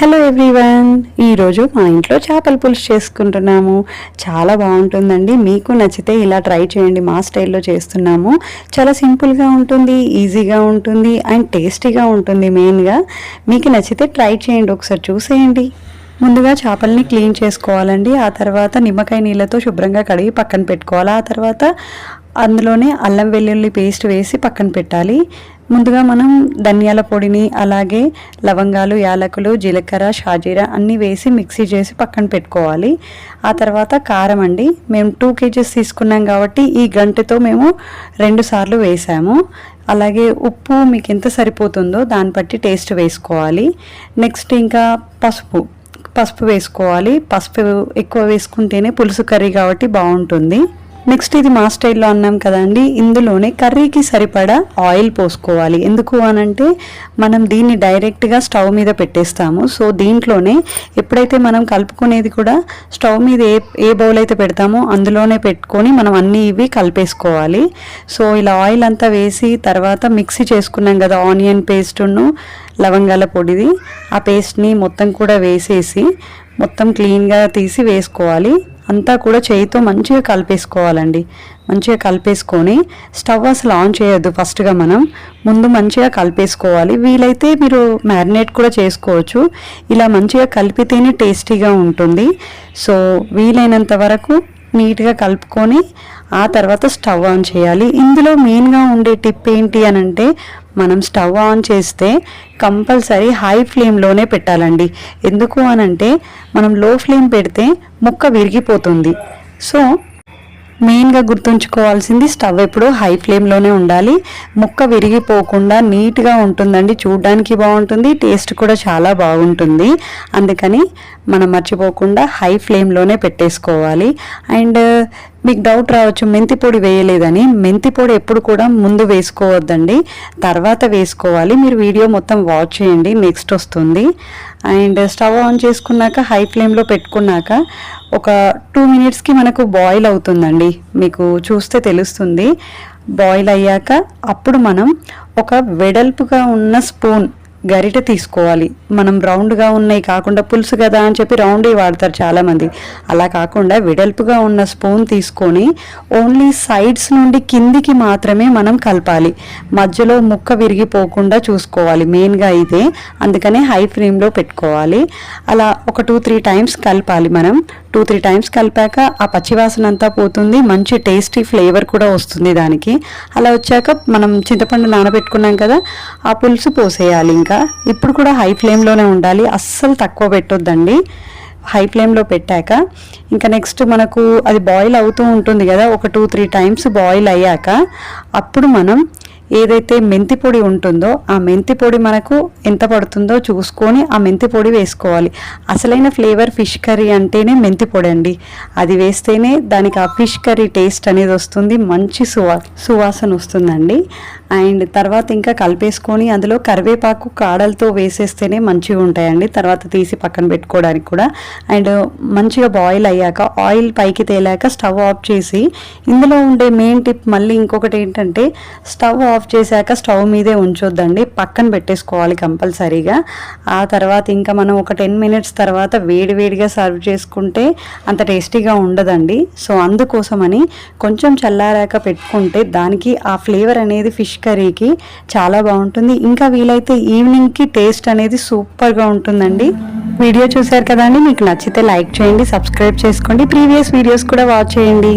Hello everyone ఈరోజు మా ఇంట్లో చేపల పులుసు చేసుకుంటున్నాము. చాలా బాగుంటుందండి. మీకు నచ్చితే ఇలా ట్రై చేయండి. మా స్టైల్లో చేస్తున్నాము. చాలా సింపుల్గా ఉంటుంది ఈజీగా ఉంటుంది అండ్ టేస్టీగా ఉంటుంది మెయిన్గా. మీకు నచ్చితే ట్రై చేయండి. ఒకసారి చూసేయండి. ముందుగా చేపల్ని క్లీన్ చేసుకోవాలండి. ఆ తర్వాత నిమ్మకాయ నీళ్ళతో శుభ్రంగా కడిగి పక్కన పెట్టుకోవాలి. ఆ తర్వాత అందులోనే అల్లం వెల్లుల్లి పేస్ట్ వేసి పక్కన పెట్టాలి. ముందుగా మనం ధనియాల పొడిని అలాగే లవంగాలు యాలకులు జీలకర్ర షాజీరా అన్నీ వేసి మిక్సీ చేసి పక్కన పెట్టుకోవాలి. ఆ తర్వాత కారం అండి. మేము టూ కేజీస్ తీసుకున్నాం కాబట్టి ఈ గంటతో మేము రెండు సార్లు వేసాము. అలాగే ఉప్పు మీకు ఎంత సరిపోతుందో దాన్ని బట్టి టేస్ట్ వేసుకోవాలి. నెక్స్ట్ ఇంకా పసుపు. పసుపు వేసుకోవాలి. పసుపు ఎక్కువ వేసుకుంటేనే పులుసు కర్రీ కాబట్టి బాగుంటుంది. నెక్స్ట్ ఇది మా స్టైల్లో అన్నాం కదండి. ఇందులోనే కర్రీకి సరిపడా ఆయిల్ పోసుకోవాలి. ఎందుకు అనంటే మనం దీన్ని డైరెక్ట్గా స్టవ్ మీద పెట్టేస్తాము. సో దీంట్లోనే ఎప్పుడైతే మనం కలుపుకునేది కూడా స్టవ్ మీద ఏ ఏ బౌల్ అయితే పెడతామో అందులోనే పెట్టుకొని మనం అన్నీ ఇవి కలిపేసుకోవాలి. సో ఇలా ఆయిల్ అంతా వేసి తర్వాత మిక్సీ చేసుకున్నాం కదా ఆనియన్ పేస్ట్ను లవంగాల పొడిది. ఆ పేస్ట్ని మొత్తం కూడా వేసేసి మొత్తం క్లీన్గా తీసి వేసుకోవాలి. అంతా కూడా చేయితో మంచిగా కలిపేసుకోవాలండి. మంచిగా కలిపేసుకొని స్టవ్ అసలు ఆన్ చేయొద్దు ఫస్ట్గా మనం. ముందు మంచిగా కలిపేసుకోవాలి. వీలైతే మీరు మ్యారినేట్ కూడా చేసుకోవచ్చు. ఇలా మంచిగా కలిపితేనే టేస్టీగా ఉంటుంది. సో వీలైనంత వరకు నీట్గా కలుపుకొని ఆ తర్వాత స్టవ్ ఆన్ చేయాలి. ఇందులో మెయిన్గా ఉండే టిప్ ఏంటి అని అంటే మనం స్టవ్ ఆన్ చేస్తే కంపల్సరీ హై ఫ్లేమ్లోనే పెట్టాలండి. ఎందుకు అనంటే మనం లో ఫ్లేమ్ పెడితే ముక్క విరిగిపోతుంది. సో మెయిన్గా గుర్తుంచుకోవాల్సింది స్టవ్ ఎప్పుడు హై ఫ్లేమ్లోనే ఉండాలి. ముక్క విరిగిపోకుండా నీట్గా ఉంటుందండి. చూడడానికి బాగుంటుంది టేస్ట్ కూడా చాలా బాగుంటుంది. అందుకని మనం మర్చిపోకుండా హై ఫ్లేమ్లోనే పెట్టేసుకోవాలి. అండ్ మీకు డౌట్ రావచ్చు మెంతి పొడి వేయలేదని. మెంతి పొడి ఎప్పుడు కూడా ముందు వేసుకోవద్దండి. తర్వాత వేసుకోవాలి. మీరు వీడియో మొత్తం వాచ్ చేయండి. నెక్స్ట్ వస్తుంది. అండ్ స్టవ్ ఆన్ చేసుకున్నాక హై ఫ్లేమ్లో పెట్టుకున్నాక ఒక టూ మినిట్స్కి మనకు బాయిల్ అవుతుందండి. మీకు చూస్తే తెలుస్తుంది. బాయిల్ అయ్యాక అప్పుడు మనం ఒక వెడల్పుగా ఉన్న స్పూన్ గరిట తీసుకోవాలి. మనం రౌండ్గా ఉన్నాయి కాకుండా పులుసు కదా అని చెప్పి రౌండ్ వాడతారు చాలామంది. అలా కాకుండా వెడల్పుగా ఉన్న స్పూన్ తీసుకొని ఓన్లీ సైడ్స్ నుండి కిందికి మాత్రమే మనం కలపాలి. మధ్యలో ముక్క విరిగిపోకుండా చూసుకోవాలి. మెయిన్గా ఇదే. అందుకనే హై ఫ్లేమ్లో పెట్టుకోవాలి. అలా ఒక టూ త్రీ టైమ్స్ కలపాలి మనం. టూ త్రీ టైమ్స్ కలిపాక ఆ పచ్చివాసన అంతా పోతుంది. మంచి టేస్టీ ఫ్లేవర్ కూడా వస్తుంది దానికి. అలా వచ్చాక మనం చింతపండు నానబెట్టుకున్నాం కదా ఆ పులుసు పోసేయాలి ఇంకా. ఇప్పుడు కూడా హై ఫ్లేమ్లోనే ఉండాలి. అస్సలు తక్కువ పెట్టొద్దండి. హై ఫ్లేమ్లో పెట్టాక. ఇంకా నెక్స్ట్ మనకు అది బాయిల్ అవుతూ ఉంటుంది కదా ఒక టూ త్రీ టైమ్స్ బాయిల్ అయ్యాక అప్పుడు మనం ఏదైతే మెంతి పొడి ఉంటుందో ఆ మెంతి పొడి మనకు ఎంత పడుతుందో చూసుకొని ఆ మెంతి పొడి వేసుకోవాలి. అసలైన ఫ్లేవర్ ఫిష్ కర్రీ అంటేనే మెంతి పొడి అండి అది వేస్తేనే దానికి ఆ ఫిష్ కర్రీ టేస్ట్ అనేది వస్తుంది. మంచి సువా సువాసన వస్తుందండి. అండ్ తర్వాత ఇంకా కలిపేసుకొని అందులో కరివేపాకు కాడలతో వేసేస్తేనే మంచిగా ఉంటాయండి. తర్వాత తీసి పక్కన పెట్టుకోవడానికి కూడా. అండ్ మంచిగా బాయిల్ అయ్యాక ఆయిల్ పైకి తేలాక స్టవ్ ఆఫ్ చేసి ఇందులో ఉండే మెయిన్ టిప్ మళ్ళీ ఇంకొకటి ఏంటంటే స్టవ్ ఆఫ్ చేశాక స్టవ్ మీదే ఉంచొద్దండి. పక్కన పెట్టేసుకోవాలి కంపల్సరీగా. ఆ తర్వాత ఇంకా మనం ఒక టెన్ మినిట్స్ తర్వాత వేడి వేడిగా సర్వ్ చేసుకుంటే అంత టేస్టీగా ఉండదండి. సో అందుకోసమని కొంచెం చల్లారాక పెట్టుకుంటే దానికి ఆ ఫ్లేవర్ అనేది ఫిష్ ఫిష్ కర్రీకి చాలా బాగుంటుంది. ఇంకా వీలైతే ఈవినింగ్కి టేస్ట్ అనేది సూపర్గా ఉంటుందండి. వీడియో చూశారు కదండి మీకు నచ్చితే లైక్ చేయండి సబ్స్క్రైబ్ చేసుకోండి. ప్రీవియస్ వీడియోస్ కూడా వాచ్ చేయండి.